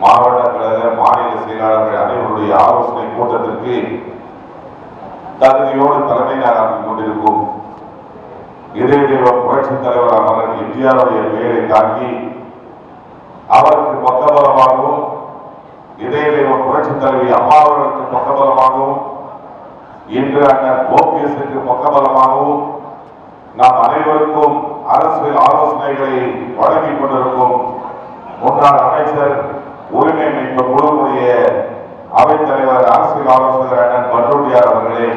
மாவட்ட கழக மாநில செயலாளர்கள் அனைவருடைய ஆலோசனை கூட்டத்திற்கு தகுதியோடு தலைமை நாளாக்கிக் கொண்டிருக்கும் இதே புரட்சி தலைவர் அமரன் எம்ஜிஆருடைய பெயரை தாக்கி அவருக்கு பக்கபலமாகவும் இதே புரட்சி தலைவி அம்மா அவர்களுக்கு பக்கபலமாகவும் இன்று அண்ணன் ஓபிஎஸ்க்கு பக்கபலமாகவும் நாம் அனைவருக்கும் அரசியல் ஆலோசனைகளை வழங்கிக் கொண்டிருக்கும் முன்னாள் அமைச்சர் உரிமை மீட்பு குழுவுடைய அவைத்தலைவர் அரசியல் ஆலோசகர் அண்ணன் பண்ருட்டியார் அவர்களே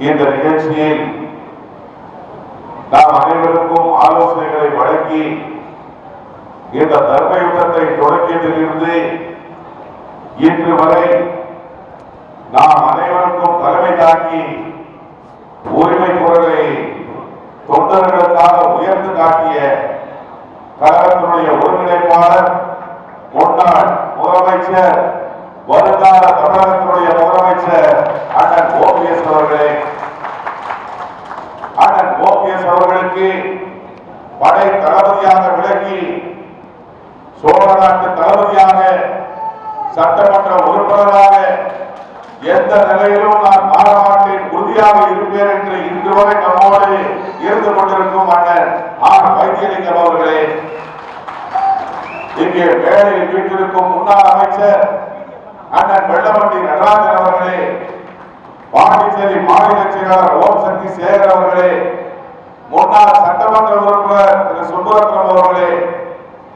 இந்த நிகழ்ச்சியில் நாம் அனைவருக்கும் ஆலோசனைகளை வழங்கி இந்த தர்ம யுத்தத்தை தொடக்கியதிலிருந்து இன்று வரை நாம் அனைவருக்கும் தலைமை தாக்கி உரிமை குரலை தொண்டர்களுக்காக உயர்ந்து காட்டிய கழகத்தினுடைய ஒருங்கிணைப்பாளர் முன்னாள் முதலமைச்சர் வருங்கால தமிழகத்தினுடைய முதலமைச்சர் அண்ணன் ஓபிஎஸ் அவர்களே. அண்ணன் ஓபிஎஸ் அவர்களுக்கு படை தளபதியாக விளங்கி சோழ நாட்டு தளபதியாக சட்டமன்ற உறுப்பினராக எந்த நிலையிலும் நான் மாறமாக மாட்டேன் உறுதியாக இருப்பேன் என்று இன்று வரை நம்மோடு இருந்து கொண்டிருக்கும் மன்னர் ஆர் வைத்தியலிங்கம் அவர்களே இங்கே வேலையில் வீட்டிருக்கும் முன்னாள் அமைச்சர் அண்ணன் வெள்ளமண்டி நடராஜன் அவர்களே பாண்டிச்சேரி மாநில செயலாளர் ஓம் சக்தி சேகர் அவர்களே முன்னாள் சட்டமன்ற உறுப்பினர் திரு சுந்தரத்னம் அவர்களே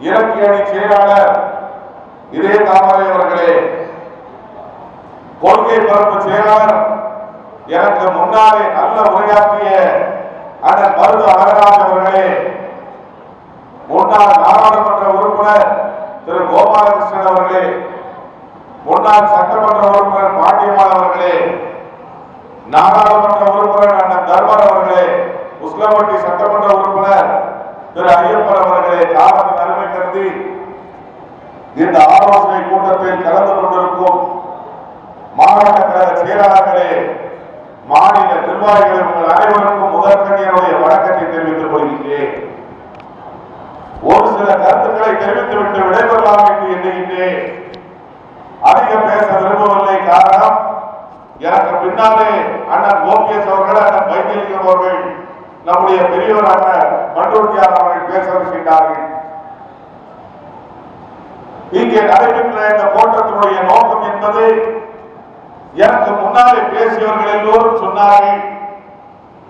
இலக்கிய அணி செயலாளர் இதே தாமரை அவர்களே கொள்கை பரப்பு செயலாளர் எனக்கு முன்னாலே நல்ல உரையாற்றிய அண்ணன் மருது அழகராஜ் அவர்களே முன்னாள் நாடாளுமன்ற உறுப்பினர் திரு கோபாலகிருஷ்ணன் அவர்களே முன்னாள் சட்டமன்ற உறுப்பினர் பாண்டியம்மாள் அவர்களே நாடாளுமன்ற உறுப்பினர் அண்ணன் தர்மர் அவர்களே உஸ்லம்பட்டி சட்டமன்ற உறுப்பினர் திரு ஐயப்பன் அவர்களே காலத்தின் நன்மை கருதி இந்த ஆலோசனை கூட்டத்தில் கலந்து கொண்டிருக்கும் மாவட்ட கழக செயலாளர்களே மாநில நிர்வாகிகள் உங்கள் அனைவருக்கும் முதற்கண்ணியனுடைய வணக்கத்தை தெரிவித்துக் கொள்கின்றேன். ஒரு சில கருத்துக்களை தெரிவித்துவிட்டு விடைபெறலாம் என்று எண்ணுகின்றேன். அதிகம் பேச விரும்பவில்லை காரணம் எனக்கு பின்னாலே அண்ணன் ஓபிஎஸ் அவர்கள் அண்ணன் வைத்தியலிங்கம் அவர்கள் நம்முடைய பெரியவர் அண்ணன் பண்ருட்டியார் அவர்கள் பேச வருகின்றார்கள். இங்கே நடைபெற்ற இந்த கோட்டத்தினுடைய நோக்கம் என்பது முன்னாலே பேசியவர்கள் எல்லோரும் சொன்னார்கள்.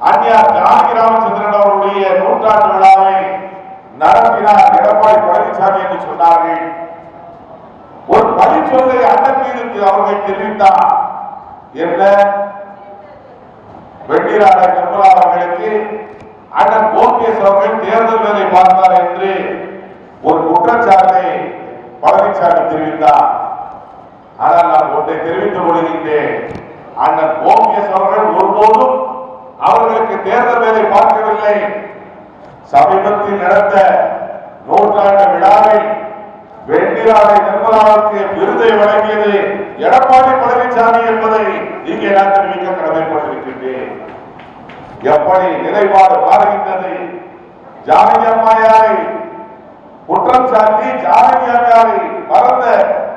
அந்நியார் ஜானகி ராமச்சந்திரன் அவருடைய நூற்றாண்டு விழாவை நடத்தினார் எடப்பாடி பழனிசாமி என்று சொன்னார்கள். ஒரு பழி சொல்லை அண்ணன் மீது அவர்கள் தெரிவித்தார். என்ன? வெண்ணிராட நிர்மலா அவர்களுக்கு அண்ணன் ஓபிஎஸ் அவர்கள் தேர்தல் வேலை பார்த்தார் என்று ஒரு குற்றச்சாட்டை பழனிசாமி தெரிவித்தார். ஆனால் நான் ஒன்றை தெரிவித்துக் கொள்கின்றேன். அண்ணன் ஓபிஎஸ் அவர்கள் ஒருபோதும் அவர்களுக்கு தேர்தல் வேலை பார்க்கவில்லை. சமீபத்தில் நடந்த நூற்றாண்டு விழாவில் வெண்ணிலாவை நிர்மலாவுக்கு விருதை வழங்கியது எடப்பாடி பழனிசாமி என்பதை இங்கே நான் தெரிவிக்க கடமைப்பட்டிருக்கின்றேன். எப்படி நிலைப்பாடு மாறுகின்றது? ஜானகி அம்மையாரை குற்றம் சாட்டி ஜானகி அம்மையாரை மறந்த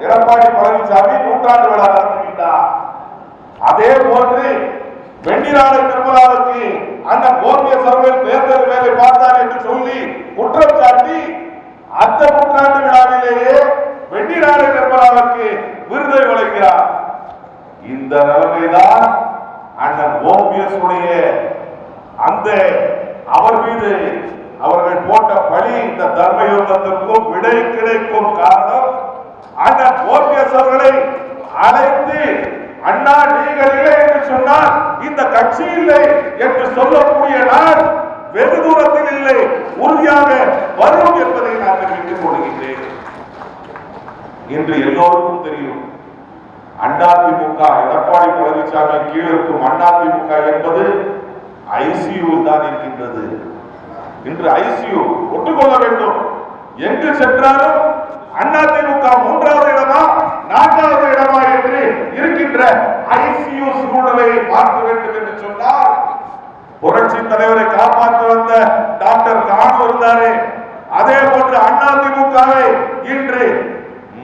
எடப்பாடி பழனிசாமி நூற்றாண்டு விழா நடத்துகின்றார். அதே போன்று வெண்டிநாடு நிர்மலாவுக்கு அந்த ஓபிஎஸ் அவர்கள் தேர்தல் வேலை பார்த்தார் என்று சொல்லி குற்றம் சாட்டி அந்த நூற்றாண்டு விழாவிலேயே வெண்டிநாடு நிர்மலாவுக்கு விருதை வழங்குகிறார் இந்த நிலைமைதான் அண்ணன் ஓபிஎஸ் அந்த அவர் மீது அவர்கள் போட்ட பழி இந்த தர்ம யுத்தத்திற்கும் விடை கிடைக்கும் காரணம் அண்ணன் ஓபிஎஸ் அவர்களை அழைத்து அண்ணா நீங்கள் இல்லை என்று சொன்னால் இந்த கட்சி இல்லை என்று சொல்லக்கூடிய நான் வெகு தூரத்தில் இல்லை. உறுதியாக வரும் என்பதை நான் தெரிவித்துக் கொள்கின்றேன். என்று எல்லோருக்கும் தெரியும் அதிமுக எடப்பாடி பழனிசாமி கீழ் இருக்கும் அதிமுக என்பது ஐசியூ தான் இருக்கின்றது. இன்று ஐசியூ ஒட்டுக்கொள்ள வேண்டும். எங்கு சென்றாலும் அதிமுக மூன்றாவது இடமா நான்காவது இடமா என்று இருக்கின்ற ஐசியூ சூழ்நிலையை பார்க்க வேண்டும் என்று சொன்னால் புரட்சி தலைவரை காப்பாற்ற வந்த டாக்டர் கானு இருந்தாரு. அதே போன்று அதிமுகவை இன்று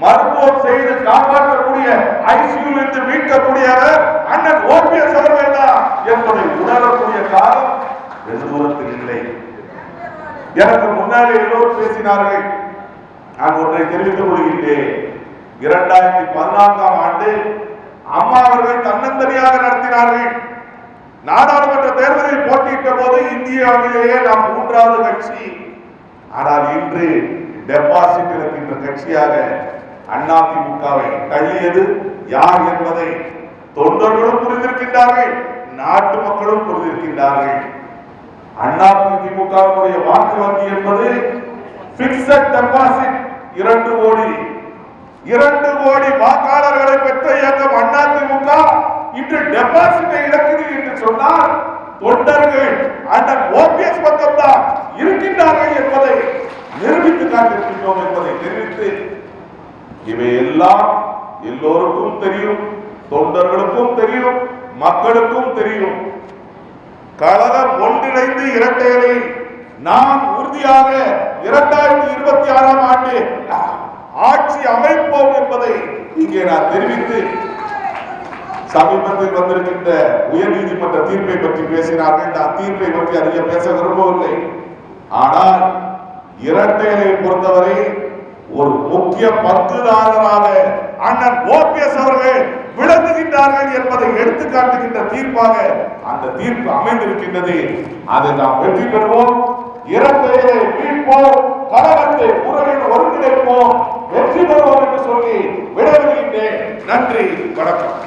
மருத்துவம் செய்து காப்பாற்றக்கூடிய ஐசியூவில் இருந்து மீட்கக்கூடியவர் அண்ணன் ஓபிஎஸ் அவர்கள் தான் என்பதை உணரக்கூடிய காலம் வெகு தூரத்தில் இல்லை. எனக்கு முன்னாலே எல்லோரும் பேசினார்கள். நான் ஒன்றை தெரிவித்துக் கொள்கின்றேன். இரண்டாயிரத்தி பதினான்காம் ஆண்டு அம்மா அவர்கள் தன்னந்தனியாக நடத்தினார்கள். நாடாளுமன்ற தேர்தலில் போட்டியிட்ட போது இந்தியாவிலேயே நாம் மூன்றாவது கட்சி. ஆனால் இன்று டெபாசிட் இருக்கின்ற கட்சியாக அதிமுகவை தள்ளியது யார் என்பதை தொண்டர்களும் புரிந்திருக்கின்றார்கள் நாட்டு மக்களும் புரிந்திருக்கின்றார்கள். அதிமுகவுடைய வாக்கு வங்கி என்பது பிக்சட் டெபாசிட் இரண்டு கோடி. இரண்டு கோடி வாக்காளர்களை பெற்ற இயக்கம் இன்று டெபாசிட்டை இழக்குது என்று சொன்னால் தொண்டர்கள் அண்ணன் ஓபிஎஸ் பக்கம் தான் இருக்கின்றார்கள் என்பதை நிரூபித்து காட்டிருக்கின்றோம் என்பதை தெரிவித்து இவை எல்லாம் எல்லோருக்கும் தெரியும் தொண்டர்களுக்கும் தெரியும் மக்களுக்கும் தெரியும். கழகம் ஒன்றிணைந்து இரட்டையரை நாம் உறுதியாக இரண்டாயிரத்தி இருபத்தி ஆறாம் ஆண்டு ஆட்சி அமைப்போம் என்பதை இங்கே நான் தெரிவித்து சமீபத்தில் வந்திருக்கின்ற உயர் நீதிமன்ற தீர்ப்பை பற்றி பேசினார்கள். நான் தீர்ப்பை பற்றி அதிகம் பேச விரும்பவில்லை. ஆனால் இரட்டைகளை பொறுத்தவரை ஒரு முக்கிய பங்குதாரராக அண்ணன் ஓபிஎஸ் அவர்கள் விளங்குகின்றார்கள் என்பதை எடுத்து காட்டுகின்ற தீர்ப்பாக அந்த தீர்ப்பு அமைந்திருக்கின்றது. அதை நாம் வெற்றி பெறுவோம். இரட்டைகளை மீட்போம். கழகத்தை உறவில் ஒருங்கிணைப்போம். வெற்றி பெறுவோம் என்று சொல்லி விடைபெறுகின்றேன். நன்றி. வணக்கம்.